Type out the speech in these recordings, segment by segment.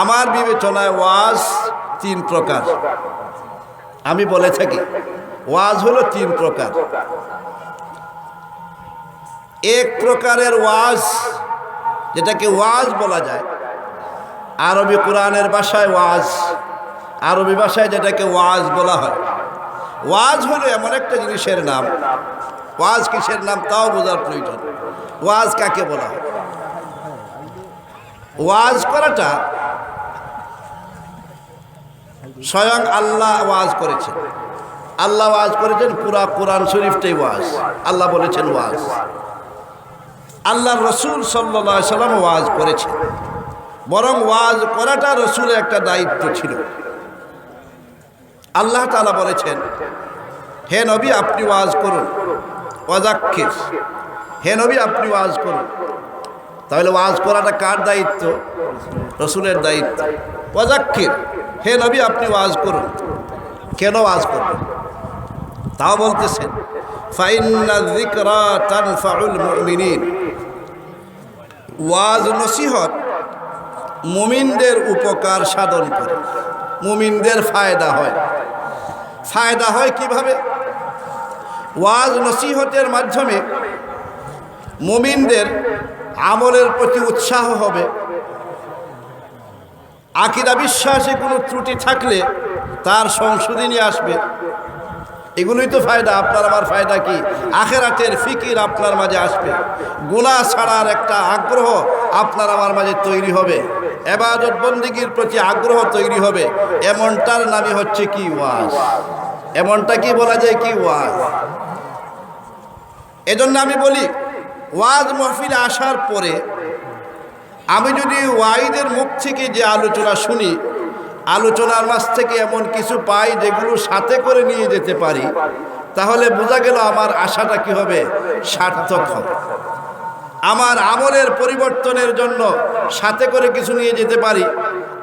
আমার বিবেচনায় ওয়াজ তিন প্রকার। আমি বলে থাকি, ওয়াজ হলো তিন প্রকার। এক প্রকারের ওয়াজ, যেটাকে ওয়াজ বলা যায়, আরবি কোরআনের ভাষায় ওয়াজ, আরবি ভাষায় যেটাকে ওয়াজ বলা হয়। ওয়াজ হলো এমন একটা জিনিসের নাম। ওয়াজ কিসের নাম তাও বোঝার প্রয়োজন। ওয়াজ কাকে বলা হয়? ওয়াজ করাটা স্বয়ং আল্লাহ ওয়াজ করেছেন। আল্লাহ ওয়াজ করেছেন, পুরা কোরআন শরীফটাই ওয়াজ। আল্লাহ বলেছেন ওয়াজ। আল্লাহ রসুল সাল্লা সাল্লাম ওয়াজ করেছেন। বরং ওয়াজ করাটা রসুলের একটা দায়িত্ব ছিল। আল্লাহ তালা বলেছেন, হে নবী, আপনি ওয়াজ করুন। ওয়াজাক্ষির হে নবী, আপনি ওয়াজ করুন। তাহলে ওয়াজ করাটা কার দায়িত্ব? রসুলের দায়িত্ব। ওয়াজাক্ষির হে নবী, আপনি ওয়াজ করুন। কেন ওয়াজ করবেন? তাও বলতেছেন ওয়াজ নসিহত মুমিনদের উপকার সাধন করে, মুমিনদের ফায়দা হয়। ফায়দা হয় কীভাবে? ওয়াজ নসিহতের মাধ্যমে মুমিনদের আমলের প্রতি উৎসাহ হবে আকিরা বিশ্বাসে কোনো ত্রুটি থাকলে তার সংশোধনী আসবে। এগুলোই তো ফায়দা, আপনার আমার ফায়দা কি? আখেরাতের ফিকির আপনার মাঝে আসবে। গুণা ছাড়ার একটা আগ্রহ আপনার আমার মাঝে তৈরি হবে। এবাদত বন্দিগির প্রতি আগ্রহ তৈরি হবে। এমনটার নামই হচ্ছে কি ওয়াজ? এমনটা কি বলা যায় কি ওয়াজ? এজন্য আমি বলি, ওয়াজ মহফিলে আসার পরে আমি যদি ওয়াইদের মুখ থেকে যে আলোচনা শুনি, আলোচনার মাঝ থেকে এমন কিছু পাই যেগুলো সাথে করে নিয়ে যেতে পারি, তাহলে বোঝা গেল আমার আশাটা কি হবে? সার্থক হবে। আমার আমলের পরিবর্তনের জন্য সাথে করে কিছু নিয়ে যেতে পারি,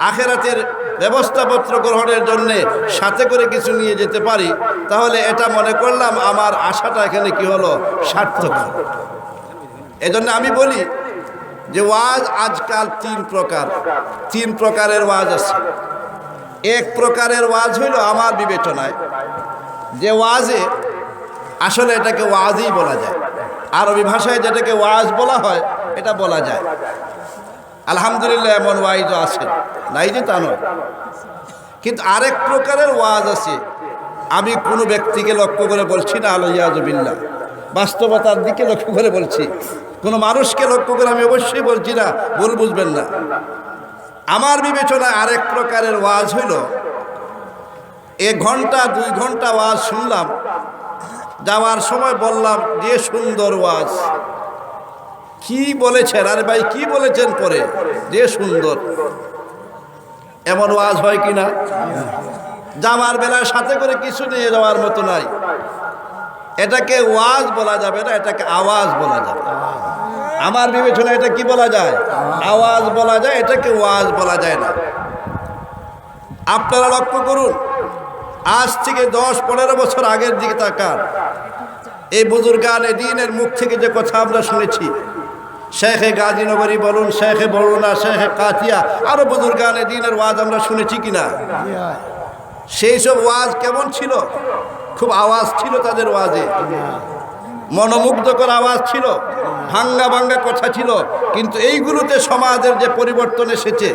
আখেরাতের ব্যবস্থাপত্র গ্রহণের জন্যে সাথে করে কিছু নিয়ে যেতে পারি, তাহলে এটা মনে করলাম আমার আশাটা এখানে কি হলো? সার্থক এজন্য আমি বলি যে ওয়াজ আজকাল তিন প্রকার। তিন প্রকারের ওয়াজ আছে। এক প্রকারের ওয়াজ হইল আমার বিবেচনায়। যে ওয়াজে আসলে এটাকে ওয়াজই বলা যায়। আরবি ভাষায় যেটাকে ওয়াজ বলা হয়, এটা বলা যায়। আলহামদুলিল্লাহ এমন ওয়াইজও আছে। নাই যে তা নয়। কিন্তু আরেক প্রকারের ওয়াজ আছে। আমি কোনো ব্যক্তিকে লক্ষ্য করে বলছি না আলোয়াজবিল্লা বাস্তবতার দিকে লক্ষ্য করে বলছি। কোনো মানুষকে লক্ষ্য করে আমি অবশ্যই বলছি না, ভুল বুঝবেন না। আমার বিবেচনায় আরেক প্রকারের ওয়াজ হইল এক ঘণ্টা, দুই ঘণ্টা ওয়াজ শুনলাম, যাওয়ার সময় বললাম, যে সুন্দর ওয়াজ। কি বলেছেন? আরে ভাই, কি বলেছেন পরে? যে সুন্দর। এমন ওয়াজ হয় কি না যাওয়ার বেলায় সাথে করে কিছু নিয়ে যাওয়ার মতো নাই। এটাকে ওয়াজ বলা যাবে না, এটাকে আওয়াজ বলা যাবে। আমার বিবেচনা এটা কি বলা যায়? আওয়াজ বলা যায়, এটাকে ওয়াজ বলা যায় না। আপনারা লক্ষ্য করুন, আজ থেকে দশ পনেরো বছর আগের দিকে তাকান। এই বুজুর্গান দিনের মুখ থেকে যে কথা আমরা শুনেছি, শেখে গাজীনগরী বলুন, শেখে বরুণা, শেখে কাতিয়া, আরও বুজুর্গান দিনের ওয়াজ আমরা শুনেছি কিনা? সেই সব ওয়াজ কেমন ছিল? খুব আওয়াজ ছিল তাদের ওয়াজে। মনোমুগ্ধকর আওয়াজ ছিল, ভাঙ্গা ভাঙ্গা কথা ছিল, কিন্তু এইগুলোতে সমাজের যে পরিবর্তন এসেছে,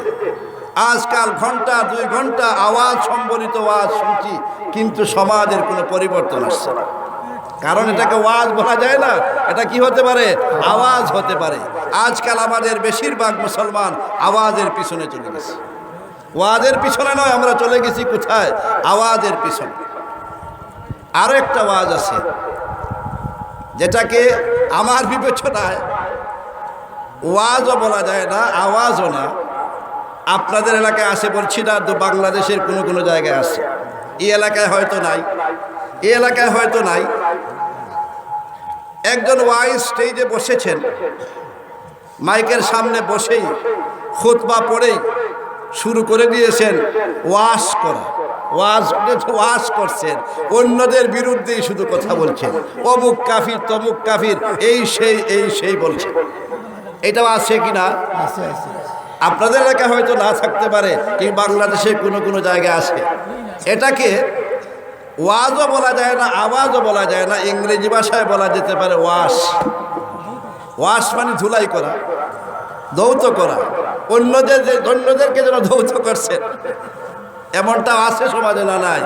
আজকাল ঘণ্টা, দুই ঘণ্টা আওয়াজ সম্বলিত ওয়াজ শুনছি, কিন্তু সমাজের কোনো পরিবর্তন আসছে না। কারণ এটাকে ওয়াজ বলা যায় না, এটা কি হতে পারে? আওয়াজ হতে পারে। আজকাল আমাদের বেশিরভাগ মুসলমান আওয়াজের পিছনে চলে গেছে। ওয়াজের পিছনে নয়, আমরা চলে গেছি কোথায়? আওয়াজের পিছনে। আরও একটা ওয়াজ আছে, যেটাকে আমার বিবেচনায় ওয়াজও বলা যায় না, আওয়াজও না। আপনাদের এলাকায় আসে বলছি না বাংলাদেশের কোনো কোনো জায়গায় আছে। এই এলাকায় হয়তো নাই। এই এলাকায় হয়তো নাই। একজন ওয়াইজ স্টেজে বসেছেন। মাইকের সামনে বসেই, খুতবা পড়েই শুরু করে দিয়েছেন ওয়াশ করা। ওয়াশ করছেন। অন্যদের বিরুদ্ধেই শুধু কথা বলছেন। অমুক কাফির তমুক কাফির এই সেই এই সেই বলছে। এটাও আছে কি না আপনাদের এলাকা হয়তো না থাকতে পারে কি বাংলাদেশে কোনো কোনো জায়গায় আছে। এটাকে ওয়াজও বলা যায় না আওয়াজও বলা যায় না ইংরেজি ভাষায় বলা যেতে পারে ওয়াশ। ওয়াশ মানে ধুলাই করা। ধৌত করা। অন্যদের অন্যদেরকে যেন ধৌত করছে এমনটাও আছে সমাজে না নাই?